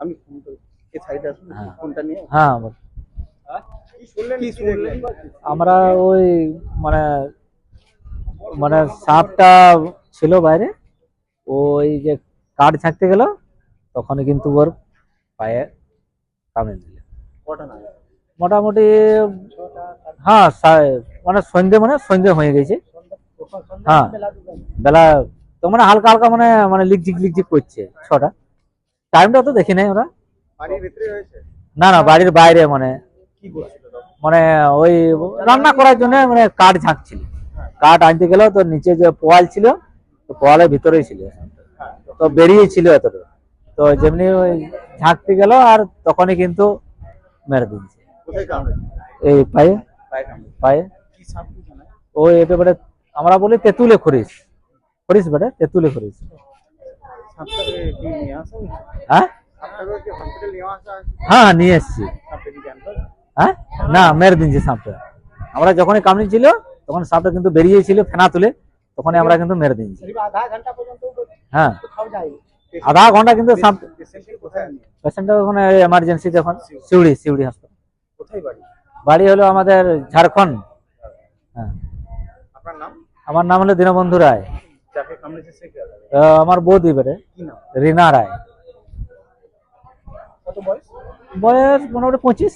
আমি এই সাইডে আসুন হ্যাঁ। ফোনটা নিয়ে হ্যাঁ। কি শুনলেন কি শুনলেন? আমরা ওই মানে মানে সাপটা ছিল বাইরে ওই যে কাঠ ছাঁকতে গেল তখন কিন্তু ওর পায়ে কামড়ে দিল। মোটামুটি হ্যাঁ সা- মানে সন্ধে মানে সন্ধে হয়ে গেছে। হ্যাঁ বেলা তো মানে হালকা হালকা মানে মানে লিকঝিক লিকঝিক করছে ছটা। টাইমটা তো দেখি নাই ওরা। ভিতরে না না বাড়ির বাইরে মানে কি মানে ওই রান্না করার জন্য মানে কাঠ ঝাঁকছিল। কাঠ আনতে গেলেও তো নিচে যে পোয়াল ছিল তো পোয়ালের ভিতরেই ছিল। হ্যাঁ তো বেরিয়েছিল এতটা। তো যেমনি ওই ঝাঁকতে গেল আর তখনই কিন্তু মেরে দিয়েছে। এই পায়ে? পায়ে ওই এটা বেটে আমরা বলি তেঁতুলে খরিস খরিস বেটে তেঁতুলে খরিস সাপটাকে কি নিয়ে আসা হয়েছে? হ্যাঁ? হ্যাঁ নিয়ে এসছি। হ্যাঁ? না মেরে দিয়েছে সাপটা আমরা যখনই কামড়ি ছিল তখন সাপটা কিন্তু বেরিয়েছিল ফেনা তুলে তখনই আমরা কিন্তু মেরে দিয়েছি আধা ঘণ্টা পর্যন্ত হ্যাঁ। আধা ঘণ্টা কিন্তু সাপ পেশেন্টটা ওখানে এমার্জেন্সিতে এখন সিউড়ি সিউড়ি হাসপাতাল বাড়ি? হলো আমাদের ঝাড়খণ্ড। হ্যাঁ। নাম? আমার নাম হলো দীনবন্ধু রায়। যাকে কামড়েছে সে কে আমার বৌদি বেটে রিনা রায়। কত বয়স? বয়স মোটামুটি পঁচিশ।